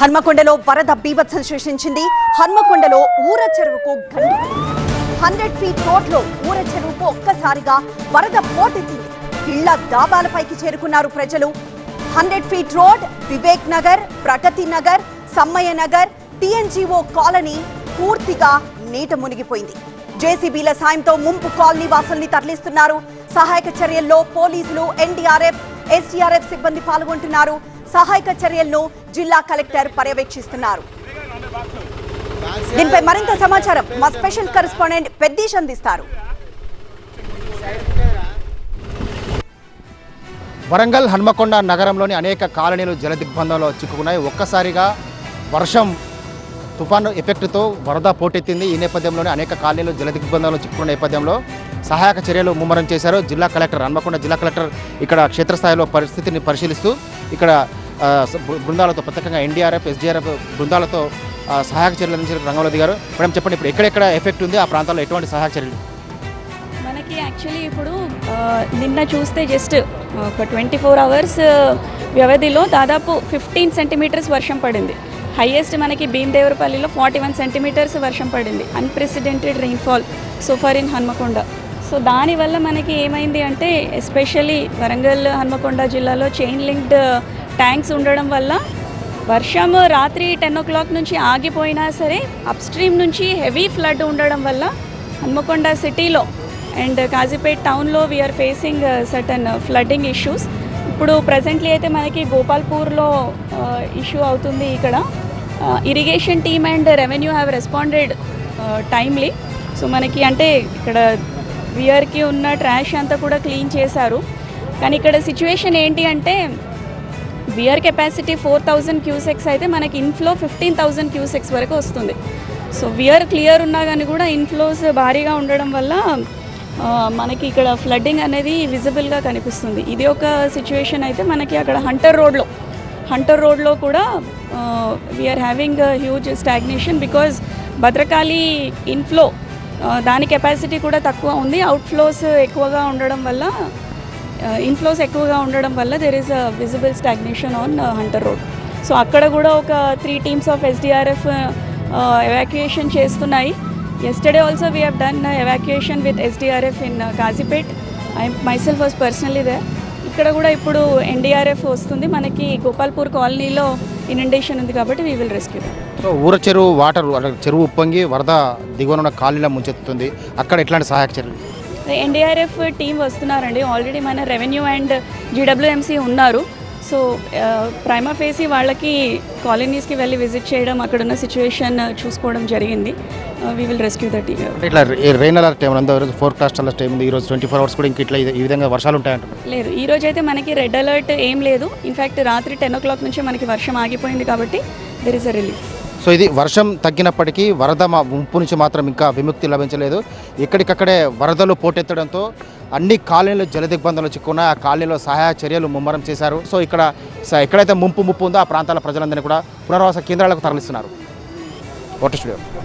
హన్మకొండలో వరద బీభత్సం సృష్టించింది. హన్మకొండలో ఊర చెరువుకు గండి. హండ్రెడ్ ఫీట్ రోడ్లో ఊర చెరువుకు ఒక్కసారిగా వరద పోటెత్తింది. ఇళ్ళ దాబాలపైకి చేరుకున్నారు ప్రజలు. Hundred feet road Vivek Nagar Pragati Nagar Sammaiah Nagar TNGO colony పూర్తిగా నీట మునిగిపోయింది. జేసీబీల సాయంతో ముంపు కాలనీ వాసుల్ని తరలిస్తున్నారు. సహాయక చర్యల్లో పోలీసులు ఎన్డీఆర్ఎఫ్ ఎస్డీఆర్ఎఫ్ సిబ్బంది పాల్గొంటున్నారు. సహాయక చర్యలను జిల్లా కలెక్టర్ పర్యవేక్షిస్తున్నారు. దీనిపై మరింత సమాచారం మా స్పెషల్ కరెస్పాండెంట్ పెద్దీష్ అందిస్తారు. వరంగల్ హన్మకొండ నగరంలోని అనేక కాలనీలు జలదిగ్బంధంలో చిక్కుకున్నాయి. ఒక్కసారిగా వర్షం తుఫాను ఎఫెక్ట్తో వరద పోటెత్తింది. ఈ నేపథ్యంలోనే అనేక కాలనీలు జలదిగ్బంధంలో చిక్కుకున్న నేపథ్యంలో సహాయక చర్యలు ముమ్మరం చేశారు. జిల్లా కలెక్టర్ హన్మకొండ జిల్లా కలెక్టర్ ఇక్కడ క్షేత్రస్థాయిలో పరిస్థితిని పరిశీలిస్తూ ఇక్కడ బృందాలతో ప్రత్యేకంగా ఎన్డీఆర్ఎఫ్ ఎస్డీఆర్ఎఫ్ బృందాలతో సహాయక చర్యలు అందించిన రంగంలో దిగారు మేడం చెప్పండి ఇప్పుడు ఎక్కడెక్కడ ఎఫెక్ట్ ఉంది? ఆ ప్రాంతాల్లో ఎటువంటి సహాయక చర్యలు? మనకి యాక్చువల్లీ ఇప్పుడు నిన్న చూస్తే జస్ట్ ఒక ట్వంటీ ఫోర్ అవర్స్ వ్యవధిలో దాదాపు ఫిఫ్టీన్ సెంటీమీటర్స్ వర్షం పడింది. హైయెస్ట్ మనకి భీమదేవరపల్లిలో ఫార్టీ వన్ సెంటీమీటర్స్ వర్షం పడింది. Unprecedented rainfall so far in Hanamkonda. So దానివల్ల మనకి ఏమైంది అంటే ఎస్పెషల్లీ వరంగల్ హన్మకొండ జిల్లాలో చైన్ లింక్డ్ ట్యాంక్స్ ఉండడం వల్ల వర్షం రాత్రి టెన్ ఓ క్లాక్ నుంచి ఆగిపోయినా సరే అప్ స్ట్రీమ్ నుంచి హెవీ ఫ్లడ్ ఉండడం వల్ల హన్మకొండ సిటీలో అండ్ కాజీపేట్ టౌన్లో we're facing certain flooding issues ఇప్పుడు ప్రజెంట్లీ అయితే మనకి గోపాల్పూర్లో uh, ఇష్యూ అవుతుంది ఇక్కడ. Irrigation team and revenue have responded timely so మనకి అంటే ఇక్కడ వియర్కి ఉన్న ట్రాష్ అంతా కూడా క్లీన్ చేశారు. కానీ ఇక్కడ సిచ్యువేషన్ ఏంటి అంటే weir capacity four thousand cusecs అయితే మనకి ఇన్ఫ్లో ఫిఫ్టీన్ థౌజండ్ క్యూసెక్స్ వరకు వస్తుంది. సో వియర్ క్లియర్ ఉన్నా కానీ కూడా ఇన్ఫ్లోస్ భారీగా ఉండడం వల్ల మనకి ఇక్కడ ఫ్లడ్డింగ్ అనేది విజిబుల్గా కనిపిస్తుంది. ఇది ఒక సిచ్యువేషన్ అయితే మనకి అక్కడ హంటర్ రోడ్లో హంటర్ రోడ్లో కూడా we're having huge stagnation because Bhadrakali inflow దాని కెపాసిటీ కూడా తక్కువ ఉంది. అవుట్ఫ్లోస్ ఎక్కువగా ఉండడం వల్ల ఇన్ఫ్లోస్ ఎక్కువగా ఉండడం వల్ల there is a visible stagnation on hunter road so అక్కడ కూడా ఒక three teams of SDRF evacuation చేస్తున్నాయి. Yesterday also we have done evacuation with SDRF in Kazipet I myself was personally there ఇక్కడ కూడా ఇప్పుడు ఎన్డీఆర్ఎఫ్ వస్తుంది. మనకి గోపాల్పూర్ కాలనీలో ఇనండేషన్ ఉంది కాబట్టి వీ విల్ రెస్క్యూ సో ఊర చెరువు వాటర్ చెరువు ఉప్పొంగి వరద దిగువన ఉన్న కాలనీలో ముంచెత్తుతుంది. అక్కడ ఎట్లాంటి సహాయక చర్యలు? ఎన్డీఆర్ఎఫ్ టీం వస్తున్నారండి. ఆల్రెడీ మన రెవెన్యూ అండ్ జీడబ్ల్యూఎంసీ ఉన్నారు. సో ప్రైమా ఫేసి వాళ్ళకి కాలనీస్కి వెళ్ళి విజిట్ చేయడం అక్కడ ఉన్న సిచ్యువేషన్ చూసుకోవడం జరిగింది. We will rescue the team అంటే ఇట్లా రెయిన్ అలర్ట్ ఈరోజు ఫోర్ కాస్ట్ అలర్ట్ టైం ఉంది. ఈరోజు ట్వంటీ ఫోర్ అవర్స్ కూడా ఇంక ఇట్లా ఈ విధంగా వర్షాలు ఉంటాయంటారు లేదు ఈ రోజు అయితే మనకి రెడ్ అలర్ట్ ఏం లేదు. ఇన్ఫ్యాక్ట్ రాత్రి టెన్ ఓ క్లాక్ నుంచి మనకి వర్షం ఆగిపోయింది కాబట్టి there is a relief so ఇది వర్షం తగ్గినప్పటికీ వరద మా ముంపు నుంచి మాత్రం ఇంకా విముక్తి లభించలేదు. ఎక్కడికక్కడే వరదలు పోటెత్తడంతో అన్ని కాలనీలు జల దిగ్బంధంలో చిక్కున్నాయి ఆ కాలనీలో సహాయ చర్యలు ముమ్మరం చేశారు. సో ఇక్కడ స- ఎక్కడైతే ముంపు ముప్పు ఉందో ఆ ప్రాంతాల ప్రజలందరినీ కూడా పునర్వాస కేంద్రాలకు తరలిస్తున్నారు. Voter studio.